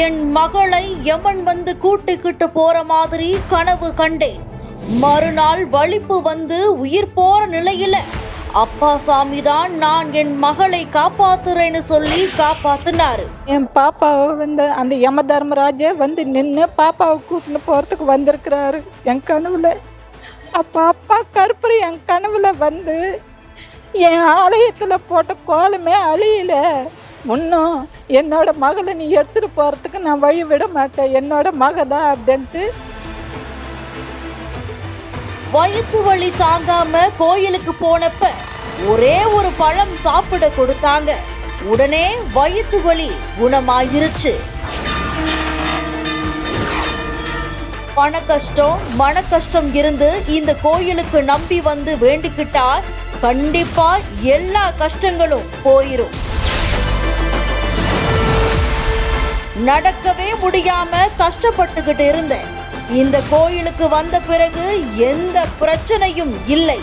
என் மகளை யமன் வந்து கூட்டிக்கிட்டு போற மாதிரி கனவு கண்டேன். மறுநாள் வலிப்பு வந்து உயிர் போற நிலையில அப்பா சாமி தான் நான் என் மகளை காப்பாத்துறேன்னு சொல்லி காப்பாத்தினாரு. என் பாப்பாவை வந்து அந்த யம தர்மராஜே வந்து நின்று பாப்பாவை கூட்டின்னு போகிறதுக்கு வந்திருக்கிறாரு. என் கனவுல அப்போ அப்பா கருப்பர் என் கனவுல வந்து என் ஆலயத்தில் போட்ட கோலமே அழியல. இன்னும் என்னோட மகளை நீ எடுத்துகிட்டு போகிறதுக்கு நான் வழி விட மாட்டேன். என்னோட மக தான் அப்படின்ட்டு. வயிற்று வலி தாங்காம கோயிலுக்கு போனப்ப ஒரே ஒரு பழம் சாப்பிட கொடுத்தாங்க. உடனே வயிற்று வலி குணமாயிருச்சு. பண கஷ்டம் மன கஷ்டம் இருந்து இந்த கோயிலுக்கு நம்பி வந்து வேண்டிக்கிட்டா கண்டிப்பா எல்லா கஷ்டங்களும் போயிரும். நடக்கவே முடியாம கஷ்டப்பட்டுக்கிட்டு இருந்தேன். இந்த கோயிலுக்கு வந்த பிறகு எந்த பிரச்சனையும் இல்லை.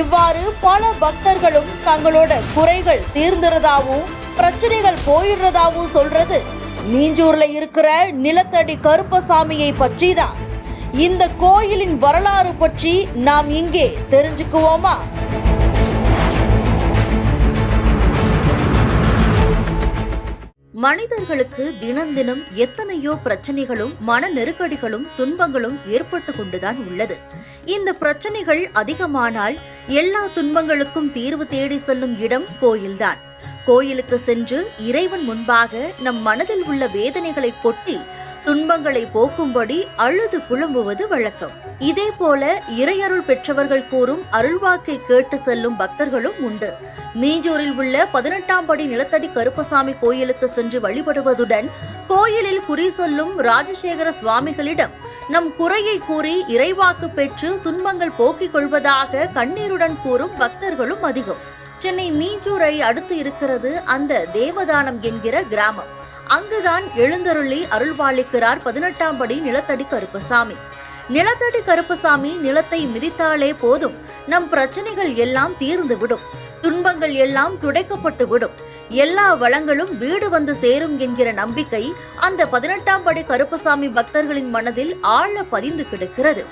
இவ்வாறு பல பக்தர்களும் தங்களோட குறைகள் தீர்ந்துறதாவும் பிரச்சனைகள் போயிடுறதாவும் சொல்றது மீஞ்சூர்ல இருக்கிற நிலத்தடி கருப்பசாமியை பற்றி தான் இந்த கோயிலின் வரலாறு பற்றி நாம் இங்கே தெரிஞ்சுக்குவோமா? மனிதர்களுக்கு தினம் தினம் எத்தனையோ பிரச்சனைகளும் மன நெருக்கடிகளும் துன்பங்களும் ஏற்பட்டு கொண்டுதான் உள்ளது. இந்த பிரச்சனைகள் அதிகமானால் எல்லா துன்பங்களுக்கும் தீர்வு தேடி செல்லும் இடம் கோயில்தான். கோயிலுக்கு சென்று இறைவன் முன்பாக நம் மனதில் உள்ள வேதனைகளை கொட்டி துன்பங்களை போக்கும்படி அழுது புலம்புவது வழக்கம். இதே போல இறையருள் பெற்றவர்கள் கூறும் அருள்வாக்கை கேட்டு செல்லும் பக்தர்களும் உண்டு. மீஞ்சூரில் உள்ள பதினெட்டாம் படி நிலத்தடி கருப்பசாமி கோயிலுக்கு சென்று வழிபடுவதுடன் கோயிலில் குறி சொல்லும் ராஜசேகர சுவாமிகளிடம் நம் குறையை கூறி இறைவாக்கு பெற்று துன்பங்கள் போக்கிக் கொள்வதாக கண்ணீருடன் கூறும் பக்தர்களும் அதிகம். சென்னை மீஞ்சூரை அடுத்து இருக்கிறது அந்த தேவதானம் என்கிற கிராமம். அங்குதான் எழுந்தருளி அருள்வாளிக்கிறார் பதினெட்டாம் படி நிலத்தடி கருப்பசாமி. நிலத்தடி கருப்பசாமி நிலத்தை மிதித்தாலே போதும். நம் பிரச்சனைகள் எல்லாம் தீர்ந்து விடும் துன்பங்கள் எல்லாம் துடைக்கப்பட்டு விடும் எல்லா வளங்களும் வீடு வந்து சேரும் என்கிற நம்பிக்கை அந்த பதினெட்டாம் படி கருப்பசாமி பக்தர்களின் மனதில் ஆழ பதிந்து கிடக்கிறது.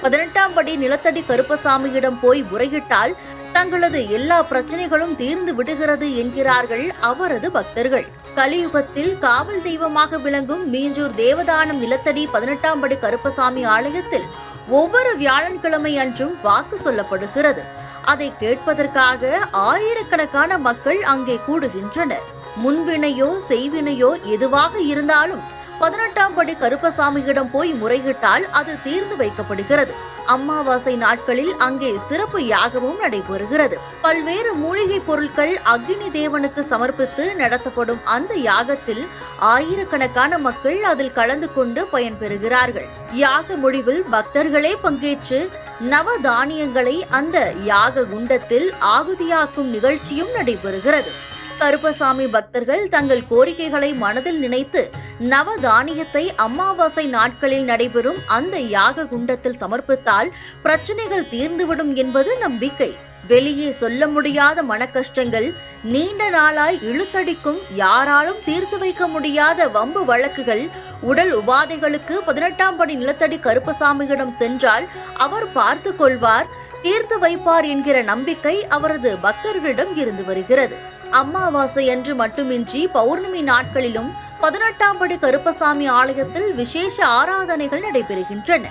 பதினெட்டாம் படி நிலத்தடி கருப்பசாமியிடம் போய் முறையிட்டால் தங்களது எல்லா பிரச்சனைகளும் தீர்ந்து விடுகிறது என்கிறார்கள் அவரது பக்தர்கள். கலியுகத்தில் காவல் தெய்வமாக விளங்கும் மீஞ்சூர் தேவதானம் நிலத்தடி பதினெட்டாம் படி கருப்பசாமி ஆலயத்தில் ஒவ்வொரு வியாழன்கிழமை அன்றும் வாக்கு சொல்லப்படுகிறது. அதை கேட்பதற்காக ஆயிரக்கணக்கான மக்கள் அங்கே கூடுகின்றனர். முன்வினையோ செய்வினையோ எதுவாக இருந்தாலும் பதினெட்டாம் படி கருப்பசாமியிடம் போய் முறையிட்டால் அது தீர்ந்து வைக்கப்படுகிறது. அமாவாசை நாட்களில் அங்கே சிறப்பு யாகமும் நடைபெறுகிறது. பல்வேறு மூலிகை பொருட்கள் அக்னி தேவனுக்கு சமர்ப்பித்து நடத்தப்படும் அந்த யாகத்தில் ஆயிரக்கணக்கான மக்கள் அதில் கலந்து கொண்டு பயன்பெறுகிறார்கள். யாக முடிவில் பக்தர்களே பங்கேற்று நவ தானியங்களை அந்த யாக குண்டத்தில் ஆகுதியாக்கும் நிகழ்ச்சியும் நடைபெறுகிறது. கருப்பசாமி பக்தர்கள் தங்கள் கோரிக்கைகளை மனதில் நினைத்து நவ தானியத்தை அமாவாசை நாட்களில் நடைபெறும் அந்த யாக குண்டத்தில் சமர்ப்பித்தால் பிரச்சனைகள் தீர்ந்துவிடும் என்பது நம்பிக்கை. வெளியே சொல்ல முடியாத மனக்கஷ்டங்கள் நீண்ட நாளாய் இழுத்தடிக்கும் யாராலும் தீர்த்து வைக்க முடியாத வம்பு வழக்குகள். உடல் உபாதைகளுக்கு பதினெட்டாம் படி நிலத்தடி கருப்பசாமியிடம் சென்றால் அவர் பார்த்து கொள்வார் தீர்த்து வைப்பார் என்கிற நம்பிக்கை அவரது பக்தர்களிடம் இருந்து வருகிறது. அமாவாசை அன்று மட்டுமின்றி பௌர்ணமி நாட்களிலும் பதினெட்டாம் படி கருப்பசாமி ஆலயத்தில் விசேஷ ஆராதனைகள் நடைபெறுகின்றன.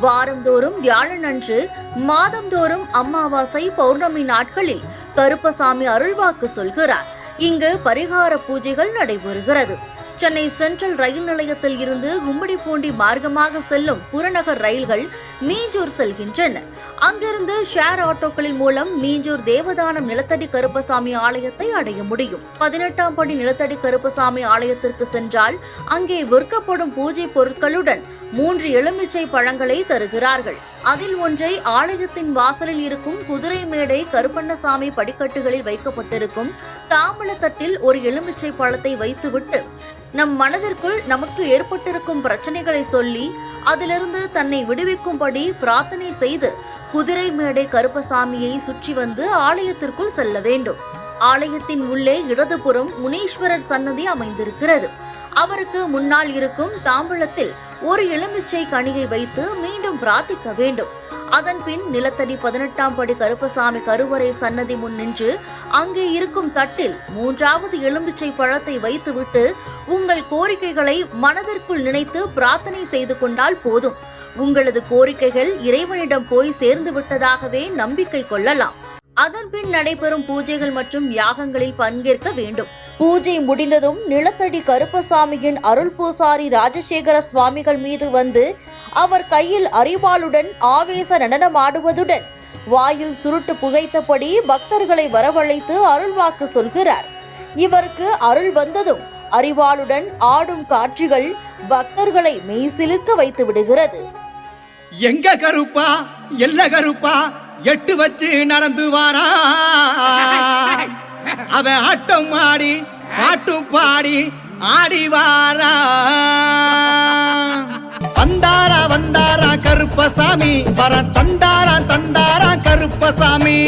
வாரந்தோறும் வியாழனன்று மாதந்தோறும் அமாவாசை பௌர்ணமி நாட்களில் கருப்பசாமி அருள்வாக்கு சொல்கிறார். இங்கு பரிகார பூஜைகள் நடைபெறுகிறது. சென்னை சென்ட்ரல் ரயில் நிலையத்தில் இருந்து கும்மிடிப்பூண்டி மார்க்கமாக செல்லும் புறநகர் ரயில்கள் மீஞ்சூர் செல்கின்றன. அங்கிருந்து ஷேர் ஆட்டோக்களின் மூலம் மீஞ்சூர் தேவதானம் நிலத்தடி கருப்பசாமி ஆலயத்தை அடைய முடியும். பதினெட்டாம் படி நிலத்தடி கருப்பசாமி ஆலயத்திற்கு சென்றால் அங்கே விற்கப்படும் பூஜை பொருட்களுடன் மூன்று எலுமிச்சை பழங்களை தருகிறார்கள். அதில் ஒன்றை ஆலயத்தின் வாசலில் இருக்கும் குதிரை மேடை கருப்பண்ணசாமி படிக்கட்டுகளில் வைக்கப்பட்டிருக்கும் தாம்பழத்தட்டில் ஒரு எலுமிச்சை பழத்தை வைத்துவிட்டு நம் மனதிற்குள் நமக்கு ஏற்பட்டிருக்கும் பிரச்சனைகளை சொல்லி அதிலிருந்து தன்னை விடுவிக்கும்படி பிரார்த்தனை செய்து குதிரை மேடை கருப்பசாமியை சுற்றி வந்து ஆலயத்திற்குள் செல்ல வேண்டும். ஆலயத்தின் உள்ளே இடதுபுறம் முனீஸ்வரர் சன்னதி அமைந்திருக்கிறது. அவருக்கு முன்னால் இருக்கும் தாம்பழத்தில் ஒரு எலுமிச்சை கனியை வைத்து மீண்டும் பிரார்த்திக்க வேண்டும். அதன்பின் நிலத்தடி பதினெட்டாம் படி கருப்பசாமி கருவறை சன்னதி முன் நின்று அங்கே இருக்கும் தட்டில் மூன்றாவது எலும்பிச்சை பழத்தை வைத்துவிட்டு உங்கள் கோரிக்கைகளை மனதிற்குள் நினைத்து பிரார்த்தனை செய்து கொண்டால் போதும். உங்களது கோரிக்கைகள் இறைவனிடம் போய் சேர்ந்து விட்டதாகவே நம்பிக்கை கொள்ளலாம். அதன்பின் நடைபெறும் பூஜைகள் மற்றும் யாகங்களில் பங்கேற்க வேண்டும். பூஜை முடிந்ததும் நிலத்தடி கருப்பசாமியின் அருள் பூசாரி ராஜசேகர சுவாமிகள் மீது வந்து அவர் கையில் அறிவாளுடன் ஆவேச நடனமாடுவதுடன் வாயில் சுருட்டு புகைத்தபடி பக்தர்களை வரவழைத்து அருள்வாக்கு சொல்கிறார். இவருக்கு அருள் வந்ததும் அறிவாளுடன் ஆடும் காட்சிகள் பக்தர்களை மெய்சிலிர்க்க வைத்து விடுகிறது. எங்க கருப்பா? எல்ல கருப்பா? எட்டு வச்சு நடந்து வாரா. அவ ஆட்டம் ஆடி பாட்டு பாடி ஆடி வாரா. வந்தாரா வந்தாரா கருப்பசாமி வர தந்தாரா தந்தாரா கருப்பசாமி.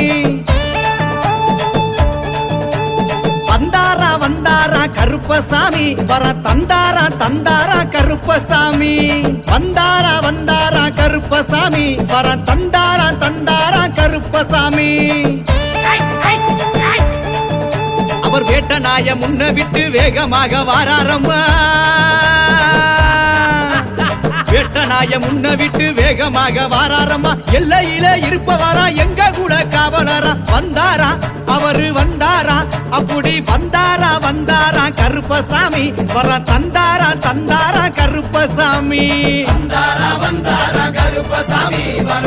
வந்தாரா கருப்பசாமி? வர தந்தாரா தந்தாரா கருப்பசாமி. வந்தாரா வந்தாரா கருப்பசாமி. வர தந்தாரா தந்தாரா கருப்பசாமி. அவர் வேட்ட நாய முன்ன விட்டு வேகமாக வாராரம்மா. வேட்ட நாய முன்ன விட்டு வேகமாக வாராரம்மா. எல்லையில இருப்பவரா எங்க அப்படி வந்தாரா வந்தாரா கருப்பசாமி. வர தந்தாரா தந்தாரா கருப்பசாமி. வந்தாரா வந்தாரா கருப்பசாமி. வர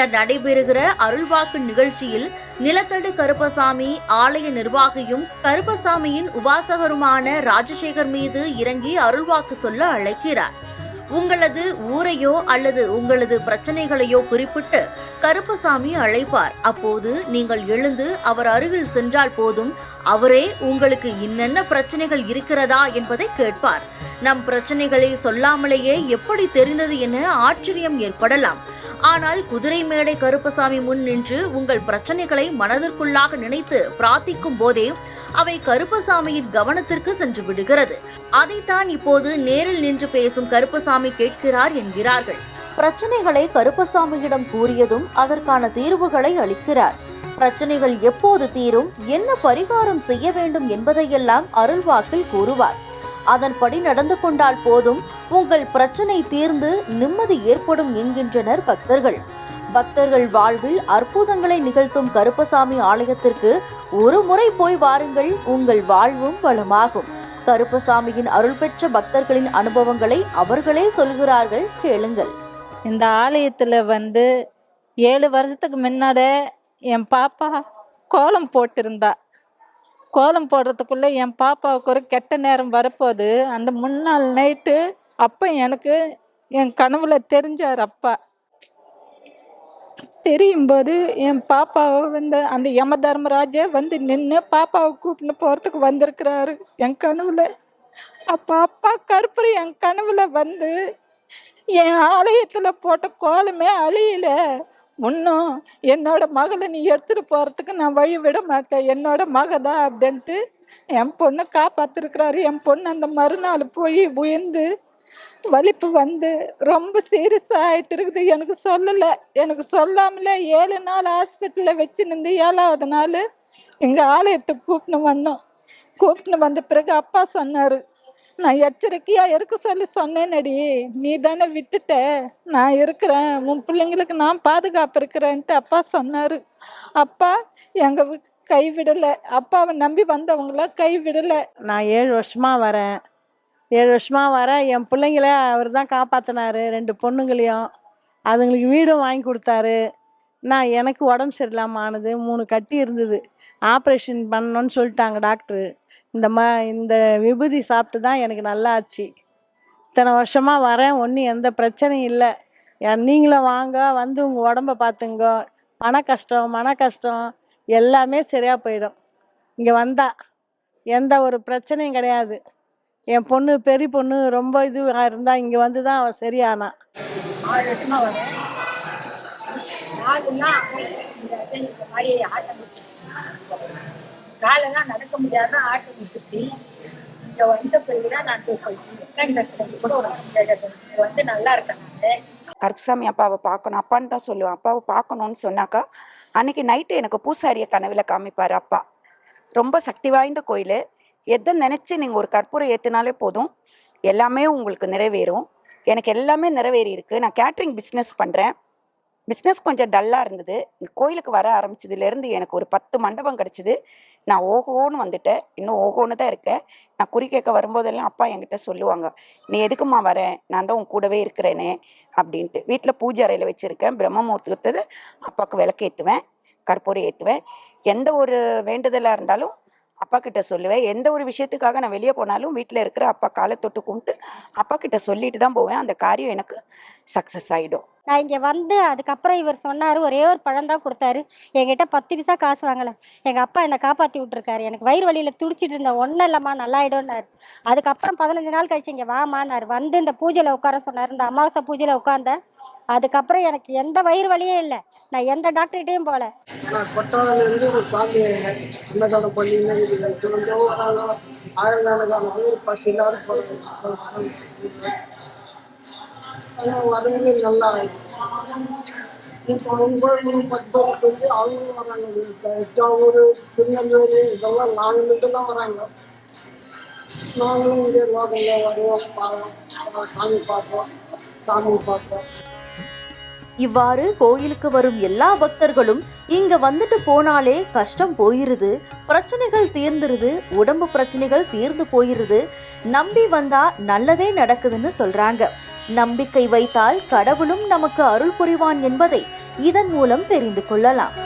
பின்னர் நடைபெறுகிற அருள்வாக்கு நிகழ்ச்சியில் நிலத்தடு கருப்பசாமி ஆலய நிர்வாகியும் கருப்பசாமியின் உபாசகருமான ராஜசேகர் மீது இறங்கி அருள்வாக்கு சொல்ல அழைக்கிறார். உங்களது ஊரையோ அல்லது உங்களது பிரச்சனைகளையோ குறிப்பிட்டு கருப்பசாமி அழைப்பார். அப்போது நீங்கள் எழுந்து அவர் அருகில் சென்றால் போதும் அவரே உங்களுக்கு இன்னென்ன பிரச்சனைகள் இருக்கிறதா என்பதை கேட்பார். நம் பிரச்சனைகளை சொல்லாமலேயே எப்படி தெரிந்தது என ஆச்சரியம் ஏற்படலாம். ஆனால் குதிரை மேடை கருப்பசாமி முன் நின்று உங்கள் பிரச்சனைகளை மனதிற்குள்ளாக நினைத்து பிரார்த்திக்கும் போதே அவை கருப்பசாமியின் கவனத்திற்கு சென்று விடுகிறது. அதைத்தான் இப்போது நேரில் நின்று பேசும் கருப்பசாமி கேட்கிறார் என்கிறார்கள். பிரச்சனைகளை கருப்பசாமியிடம் கூறியதும் அதற்கான தீர்வுகளை அளிக்கிறார். பிரச்சனைகள் எப்போது தீரும் என்ன பரிகாரம் செய்ய வேண்டும் என்பதையெல்லாம் அருள்வாக்கில் கூறுவார். அதன்படி நடந்து கொண்டால் போதும் உங்கள் பிரச்சனை தீர்ந்து நிம்மதி ஏற்படும் என்கின்றனர் பக்தர்கள். பக்தர்கள் வாழ்வில் அற்புதங்களை நிகழ்த்தும் கருப்பசாமி ஆலயத்திற்கு ஒரு முறை போய் வாருங்கள். உங்கள் வாழ்வும் வளமாகும். கருப்பசாமியின் அருள் பெற்ற பக்தர்களின் அனுபவங்களை அவர்களே சொல்கிறார்கள். கேளுங்கள். இந்த ஆலயத்தில் வந்து ஏழு வருஷத்துக்கு முன்னாடி என் பாப்பா கோலம் போட்டிருந்தா. கோலம் போடுறதுக்குள்ளே என் பாப்பாவுக்கு ஒரு கெட்ட நேரம் வரப்போகுது. அந்த முன்னாள் நைட்டு அப்போ எனக்கு என் கனவுல தெரிஞ்சார் அப்பா. தெரியும் போது என் பாப்பாவை வந்து அந்த யம தர்மராஜே வந்து நின்று பாப்பாவை கூப்பிட்டு போகிறதுக்கு வந்திருக்கிறாரு. என் கனவுல. அப்போ அப்பா கருப்பர் என் கனவுல வந்து என் ஆலயத்தில் போட்ட கோலமே அழியல. இன்னும் என்னோட மகளை நீ எடுத்துகிட்டு போகிறதுக்கு நான் வழி விட மாட்டேன். என்னோட மகதா அப்படின்ட்டு என் பொண்ணை காப்பாற்றிருக்கிறாரு என் பொண்ணு அந்த மறுநாள் போய் உயர்ந்து வலிப்பு வந்து ரொம்ப சீரியஸாக ஆகிட்டு இருக்குது. எனக்கு சொல்லலை. எனக்கு சொல்லாமலே ஏழு நாள் ஹாஸ்பிட்டலில் வச்சு நின்று ஏழாவது நாள் எங்கள் ஆலயத்துக்கு கூப்பிட்டு வந்தோம். கூப்பிட்டு வந்த பிறகு அப்பா சொன்னார் நான் எச்சரிக்கையாக இருக்க சொல்லி சொன்னேனடி. நீ தானே விட்டுட்ட. நான் இருக்கிறேன். உன் பிள்ளைங்களுக்கு நான் பாதுகாப்பு இருக்கிறேன்ட்டு அப்பா சொன்னார். அப்பா எங்கள் கைவிடலை அப்பாவை நம்பி வந்தவங்கள கைவிடலை நான் ஏழு வருஷமாக வரேன். ஏழு வருஷமாக வரேன் என் பிள்ளைங்கள அவர் தான் காப்பாற்றினாரு ரெண்டு பொண்ணுங்களையும். அதுங்களுக்கு வீடும் வாங்கி கொடுத்தாரு. நான் எனக்கு உடம்பு சரியில்லாமல் ஆனது மூணு கட்டி இருந்தது. ஆப்ரேஷன் பண்ணணும்னு சொல்லிட்டாங்க டாக்டரு. இந்த மா இந்த விபூதி சாப்பிட்டு தான் எனக்கு நல்லா ஆச்சு இத்தனை வருஷமாக வரேன் ஒன்றும் எந்த பிரச்சனையும் இல்லை. என் நீங்களும் வாங்க வந்து உங்கள் உடம்ப பார்த்துங்க. பண கஷ்டம் மன கஷ்டம் எல்லாமே சரியாக போயிடும். இங்கே வந்தா எந்த ஒரு பிரச்சனையும் கிடையாது. என் பொண்ணு பெரிய பொண்ணு ரொம்ப இதுவாக இருந்தால் இங்கே வந்து தான் அவள் சரியானா. ஆறு வருஷமா வரேன் காலெல்லாம் நடக்க முடியாத ஆட்டம் விட்டுச்சு இங்க வந்து சொல்லி தான் நான் கூட ஒரு வந்து நல்லா இருக்கேன் கருப்புசாமி அப்பாவை பார்க்கணும். அப்பான்னு தான் சொல்லுவேன். அப்பாவை பார்க்கணும்னு சொன்னாக்கா அன்னைக்கு நைட்டு எனக்கு பூசாரிய கனவில் காமிப்பார் அப்பா. ரொம்ப சக்தி வாய்ந்த கோயில். எதை நினச்சி நீங்கள் ஒரு கற்பூரம் ஏற்றினாலே போதும். எல்லாமே உங்களுக்கு நிறைவேறும். எனக்கு எல்லாமே நிறைவேறி இருக்குது நான் கேட்ரிங் பிஸ்னஸ் பண்ணுறேன் பிஸ்னஸ் கொஞ்சம் டல்லாக இருந்தது. இந்த கோயிலுக்கு வர ஆரம்பிச்சதுலேருந்து எனக்கு ஒரு பத்து மண்டபம் கிடச்சிது. நான் ஓஹோன்னு வந்துட்டேன். இன்னும் ஓஹோன்னு தான் இருக்கேன். நான் குறி கேட்க வரும்போதெல்லாம் அப்பா என்கிட்ட சொல்லுவாங்க நீ எதுக்குமா வரேன் நான் தான் உன் கூடவே இருக்கிறேனே அப்படின்ட்டு. வீட்டில் பூஜை அறையில் வச்சுருக்கேன். பிரம்ம முகூர்த்தத்தில் அப்பாவுக்கு விளக்கு ஏற்றுவேன் கற்பூரம் ஏற்றுவேன் எந்த ஒரு வேண்டுதலாக இருந்தாலும் அப்பா கிட்ட சொல்லுவேன். எந்த ஒரு விஷயத்துக்காக நான் வெளியே போனாலும் வீட்டில் இருக்கிற அப்பா காலை தொட்டு கும்பிட்டு அப்பா கிட்ட சொல்லிட்டு தான் போவேன். அந்த காரியம் எனக்கு சக்ஸஸ் ஆகிடும் நான் இங்கே வந்து அதுக்கப்புறம் இவர் சொன்னார் ஒரே ஒரு பழம் தான் கொடுத்தாரு. என்கிட்ட பத்து பைசா காசு வாங்கலை. எங்கள் அப்பா என்னை காப்பாற்றி விட்ருக்காரு எனக்கு வயிறு வலியில் துடிச்சிட்டு இருந்தேன். ஒன்றும் இல்லைம்மா நல்லாயிடும்னாரு. அதுக்கப்புறம் பதினஞ்சு நாள் கழிச்சு இங்கே வாமான்னாரு வந்து இந்த பூஜையில் உட்கார சொன்னார். இந்த அமாவாசை பூஜையில் உட்காந்தேன் அதுக்கப்புறம் எனக்கு எந்த வயிறு வழியே இல்லை. நான் எந்த டாக்டர்கிட்டையும் போகல. நான் கொட்டாவிலேருந்து ஒரு சாமி அன்னதானம் பண்ணின்னு கொஞ்சம் வராங்க ஆயிரக்கணக்கான பேர் பசி எல்லாரும் ஆனால் வரது நல்லா இப்போ ஒன்பது பத்து பேர் சொல்லி அவங்களும் வராங்க. தஞ்சாவூர் திருநெல்வேலி இதெல்லாம் நாங்கள் மட்டும்தான் வராங்க. நாங்களும் இங்கே லோக்கலில் வருவோம் சாமி பார்ப்போம் சாமி பார்ப்போம். இவ்வாறு கோயிலுக்கு வரும் எல்லா பக்தர்களும் இங்க வந்துட்டு போனாலே கஷ்டம் போயிருது பிரச்சனைகள் தீர்ந்துருது உடம்பு பிரச்சனைகள் தீர்ந்து போயிருது. நம்பி வந்தா நல்லதே நடக்குதுன்னு சொல்றாங்க. நம்பிக்கை வைத்தால் கடவுளும் நமக்கு அருள் புரிவான் என்பதை இதன் மூலம் தெரிந்து கொள்ளலாம்.